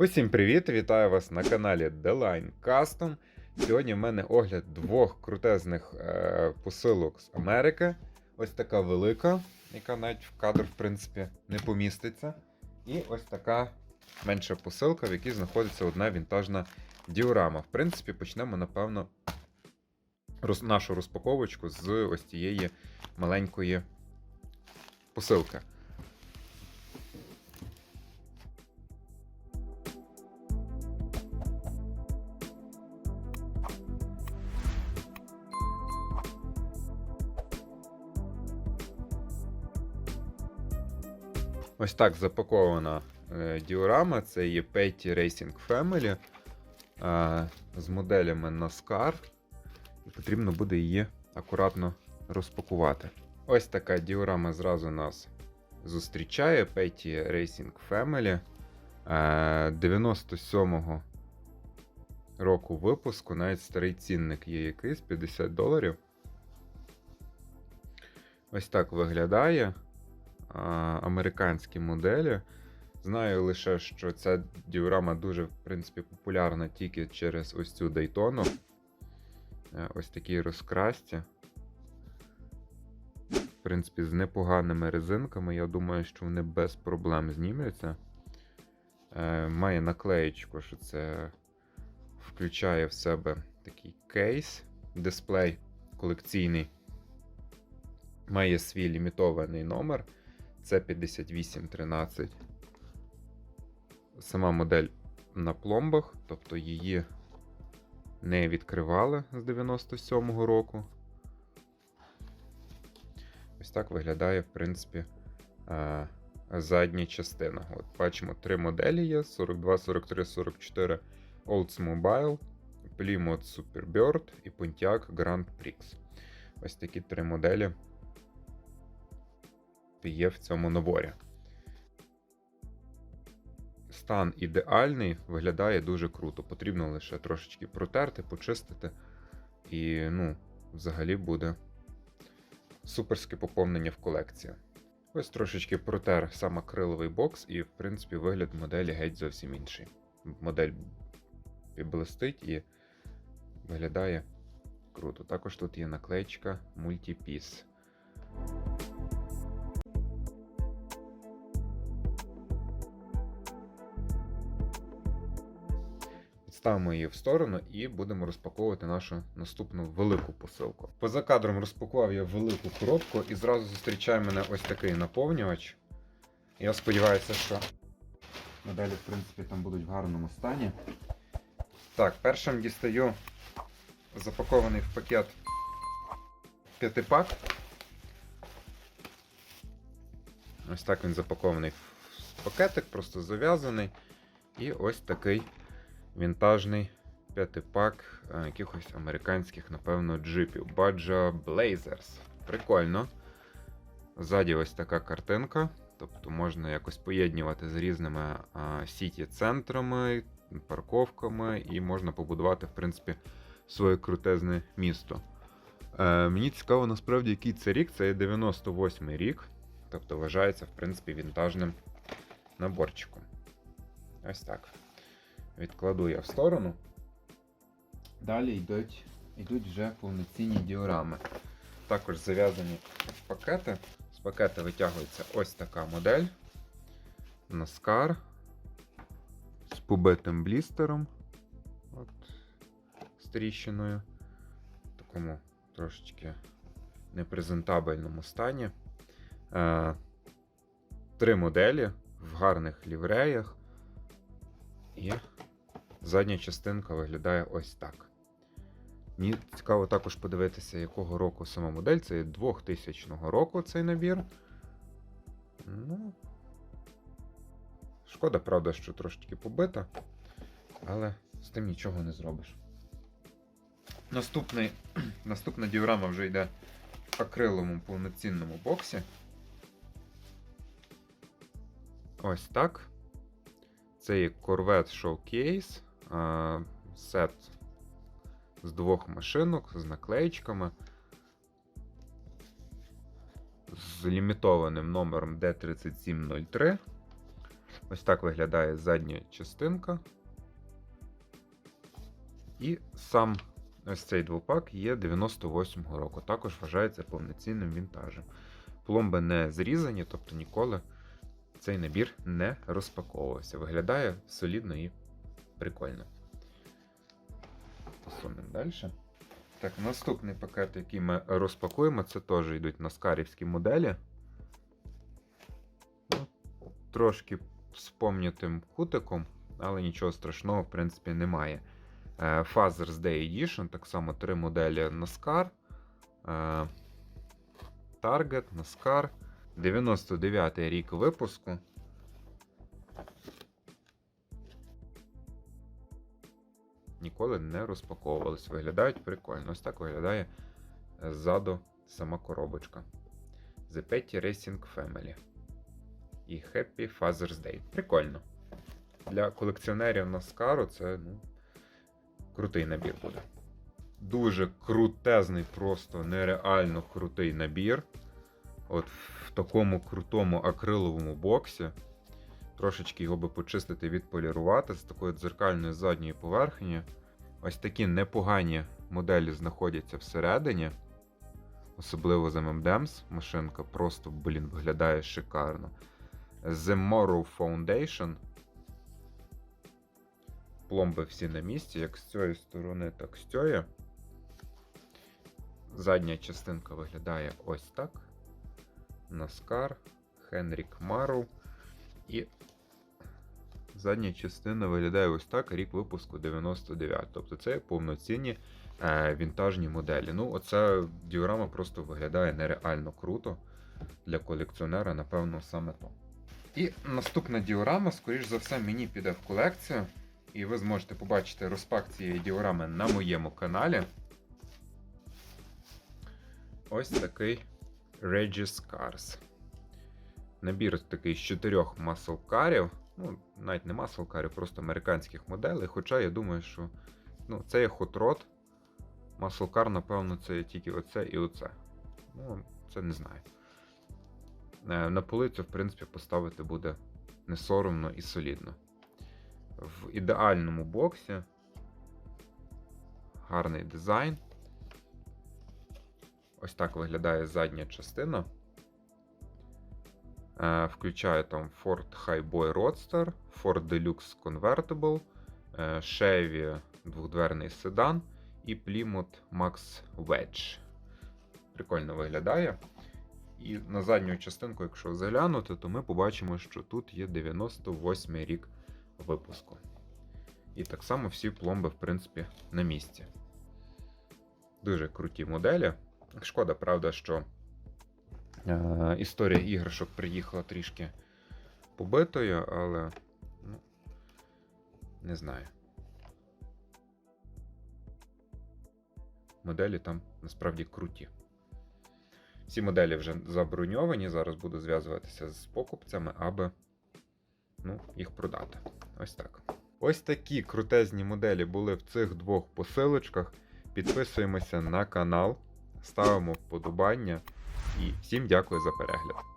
Усім привіт! Вітаю вас на каналі The Line Custom. Сьогодні в мене огляд двох крутезних е, посилок з Америки. Ось така велика, яка навіть в кадр, в принципі, не поміститься. І ось така менша посилка, в якій знаходиться одна вінтажна діорама. В принципі, почнемо, напевно, роз, нашу розпаковочку з ось цієї маленької посилки. Ось так запакована е, діорама. Це є Petty Racing Family е, з моделями NASCAR. І потрібно буде її акуратно розпакувати. Ось така діорама зразу нас зустрічає. Petty Racing Family. Е, 97-го року випуску. Навіть старий цінник є якийсь 50 доларів. Ось так виглядає американські моделі. Знаю лише, що ця діорама дуже, в принципі, популярна тільки через ось цю. Е, Ось такій розкрасці. В принципі, з непоганими резинками. Я думаю, що вони без проблем знімляться. Е, Має наклеєчку, що це включає в себе такий кейс, дисплей колекційний. Має свій лімітований номер. Це 5813. Сама модель на пломбах, тобто її не відкривали з 97-го року. Ось так виглядає, в принципі, е, задня частина. От Бачимо, три моделі є: 42, 43, 44 Oldsmobile, Plymouth Superbird і Pontiac Grand Prix. Ось такі три моделі є в цьому наборі. Стан ідеальний, виглядає дуже круто. Потрібно лише трошечки протерти, почистити. І, ну, взагалі буде суперське поповнення в колекцію. Ось трошечки протер сам акриловий бокс, і, в принципі, вигляд моделі геть зовсім інший. Модель блистить і виглядає круто. Також тут є наклеєчка Multipiece. Ставимо її в сторону і будемо розпаковувати нашу наступну велику посилку. Поза кадром розпакував я велику коробку і зразу зустрічає мене ось такий наповнювач. Я сподіваюся, що моделі, в принципі, там будуть в гарному стані. Так, першим дістаю запакований в пакет п'ятипак. Ось так він запакований в пакетик, просто зав'язаний. І ось такий вінтажний п'ятипак е, якихось американських, напевно, джипів. Badger Blazers. Прикольно. Ззаді ось така картинка. Тобто можна якось поєднувати з різними сіті-центрами, парковками, і можна побудувати, в принципі, своє крутезне місто. Е, Мені цікаво, насправді, який це рік. Це 98-й рік. Тобто вважається, в принципі, вінтажним наборчиком. Ось так. Відкладу я в сторону. Далі йдуть, йдуть вже повноцінні діорами. Також зав'язані пакети. З пакета витягується ось така модель. NASCAR з побитим блістером. От, з тріщиною. В такому трошечки непрезентабельному стані. Е, Три моделі в гарних лівреях. І задня частинка виглядає ось так. Мені цікаво також подивитися, якого року сама модель. Це є 2000 року цей набір. Ну, Шкода, правда, що трошечки побита, але з тим нічого не зробиш. Наступний, Наступна діорама вже йде в акриловому повноцінному боксі. Ось так. Це є Corvette Showcase, сет з двох машинок з наклеїчками. З лімітованим номером D3703. Ось так виглядає задня частинка. І сам ось цей двопак є 98-го року. Також вважається повноцінним вінтажем. Пломби не зрізані, тобто ніколи цей набір не розпаковувався. Виглядає солідно і прикольно. Посунемо далі. Так, наступний пакет, який ми розпакуємо, це теж йдуть наскарівські моделі. Ну, трошки з пом'ятим кутиком, але нічого страшного, в принципі, немає. Е, Father's Day Edition, так само три моделі NASCAR. е, Target, NASCAR. 99-й рік випуску. Ніколи не розпаковувались. Виглядають прикольно. Ось так виглядає е, ззаду сама коробочка. The Petty Racing Family. І Happy Father's Day. Прикольно. Для колекціонерів NASCAR це ну, крутий набір буде. Дуже крутезний, просто нереально крутий набір. От в такому крутому акриловому боксі. Трошечки його би почистити, відполірувати з такої дзеркальної задньої поверхні. Ось такі непогані моделі знаходяться всередині. Особливо з M&M's. Машинка просто, блін, виглядає шикарно. The Morrow Foundation. Пломби всі на місці, як з цієї сторони, так з цієї. Задня частинка виглядає ось так. Наскар, Хенрік Марроу. І задня частина виглядає ось так, рік випуску 99. Тобто це повноцінні е, вінтажні моделі. Ну, оця діорама просто виглядає нереально круто. Для колекціонера, напевно, саме то. І наступна діорама, скоріш за все, мені піде в колекцію. І ви зможете побачити розпак цієї діорами на моєму каналі. Ось такий Regis Cars. Набір такий з чотирьох маслкарів. Ну, навіть не маслкарів, просто американських моделей. Хоча я думаю, що ну, це є Hot Rod. Маслкар, напевно, це є тільки оце і оце. Ну, це не знаю. Е, На полицю, в принципі, поставити буде не соромно і солідно. В ідеальному боксі. Гарний дизайн. Ось так виглядає задня частина. Е, Включає там Ford Highboy Roadster, Ford Deluxe Convertible, е, Chevy двохдверний седан і Plymouth Max Wedge. Прикольно виглядає. І на задню частинку, якщо заглянути, то ми побачимо, що тут є 98 рік випуску. І так само всі пломби, в принципі, на місці. Дуже круті моделі. Шкода, правда, що історія іграшок приїхала трішки побитою, але ну, не знаю. Моделі там насправді круті. Всі моделі вже заброньовані. Зараз буду зв'язуватися з покупцями, аби ну, їх продати. Ось так. Ось такі крутезні моделі були в цих двох посилочках. Підписуємося на канал, ставимо вподобання і всім дякую за перегляд.